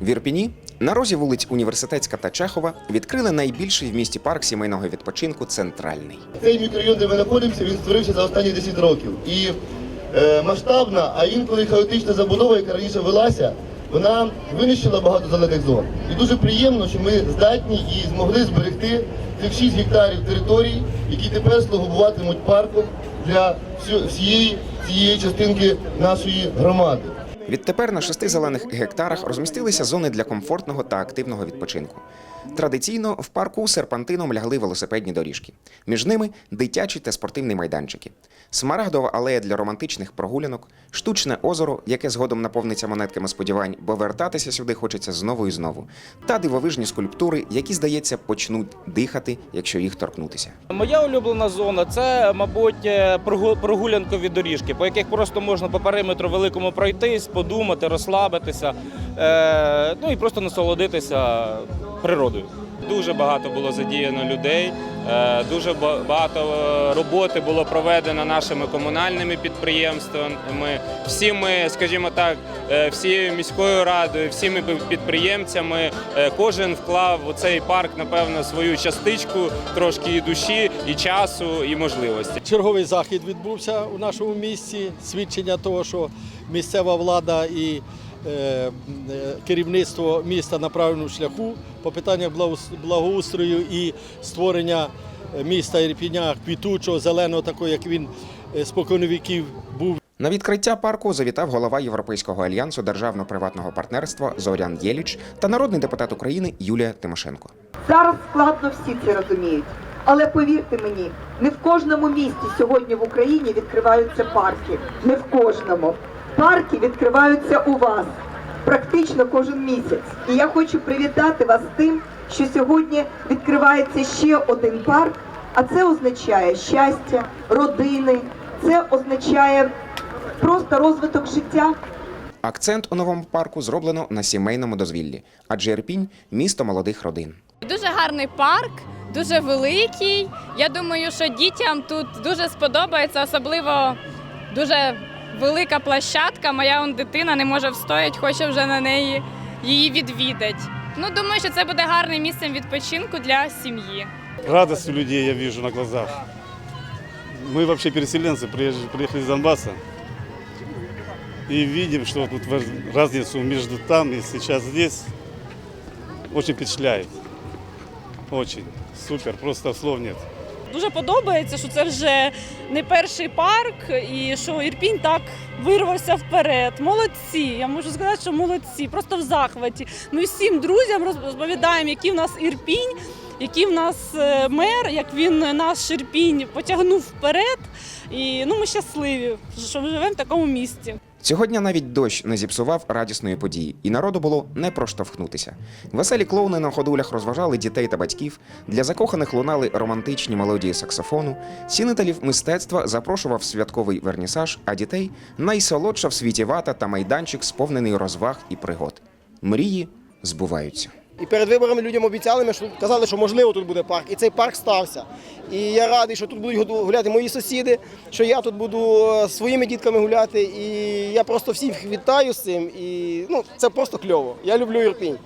В Ірпіні на розі вулиць Університетська та Чехова відкрили найбільший в місті парк сімейного відпочинку Центральний. Цей мікрорайон, де ми знаходимося, він створився за останні 10 років. І е, масштабна, а інколи хаотична забудова, яка раніше велася, вона винищила багато зелених зон. І дуже приємно, що ми здатні і змогли зберегти цих 6 гектарів територій, які тепер слугуватимуть парком для всієї цієї частинки нашої громади. Відтепер на шести зелених гектарах розмістилися зони для комфортного та активного відпочинку. Традиційно в парку серпантином лягли велосипедні доріжки. Між ними дитячі та спортивні майданчики, смарагдова алея для романтичних прогулянок, штучне озеро, яке згодом наповниться монетками сподівань, бо вертатися сюди хочеться знову і знову, та дивовижні скульптури, які, здається, почнуть дихати, якщо їх торкнутися. Моя улюблена зона це, мабуть, е, прогулянкові доріжки, по яких просто можна по периметру великому пройтись, подумати, розслабитися, е, ну і просто насолодитися природою. Дуже багато було задіяно людей, дуже ба- багато е, роботи було проведено нашими комунальними підприємствами. Всі ми, скажімо так, е, всією міською радою, всіми підприємцями, е, кожен вклав у цей парк, напевно, свою частичку, трошки і душі, і часу, і можливості. Черговий захід відбувся у нашому місті. Свідчення того, що місцева влада і е, е, керівництво міста на правильному шляху по питаннях благоустрою і створення е, міста Ірпіня квітучого, зеленого, такого, як він е, споконвіків був. На відкриття парку завітав голова Європейського альянсу державно-приватного партнерства Зорян Єліч та народний депутат України Юлія Тимошенко. Зараз складно всі це розуміють. Але повірте мені, не в кожному місті сьогодні в Україні відкриваються парки. Не в кожному. Парки відкриваються у вас практично кожен місяць. І я хочу привітати вас з тим, що сьогодні відкривається ще один парк, а це означає щастя, родини, це означає просто розвиток життя. Акцент у новому парку зроблено на сімейному дозвіллі, адже Ірпінь місто молодих родин. Дуже гарний парк, дуже великий. Я думаю, що дітям тут дуже сподобається, особливо дуже велика площадка. Моя он дитина не може встояти, хоче вже на неї її відвідати. Ну, думаю, що це буде гарним місцем відпочинку для сім'ї. Радость у людей я вижу на глазах. Мы вообще переселенцы, приезж- приехали из Донбасса. И видим, что тут разницу между там и сейчас здесь очень впечатляет. Очень. Супер, просто слов нет. Дуже подобається, що це вже не перший парк, і що Ірпінь так вирвався вперед. Молодці! Я можу сказати, що молодці, просто в захваті. Ми всім друзям розповідаємо, який в нас Ірпінь, який в нас е, мер, як він наш Ірпінь потягнув вперед. І ну, ми щасливі, що ми живемо в такому місті. Цього дня навіть дощ не зіпсував радісної події, і народу було не проштовхнутися. Веселі клоуни на ходулях розважали дітей та батьків. Для закоханих лунали романтичні мелодії саксофону. Цінителів мистецтва запрошував святковий вернісаж, а дітей найсолодша в світі вата та майданчик, сповнений розваг і пригод. Мрії збуваються. І перед виборами людям обіцяли, що казали, що можливо тут буде парк. І цей парк стався. І я радий, що тут будуть гуляти мої сусіди, що я тут буду е, своїми дітками гуляти. І я просто всіх вітаю з цим. І ну, це просто кльово. Я люблю Ірпінь.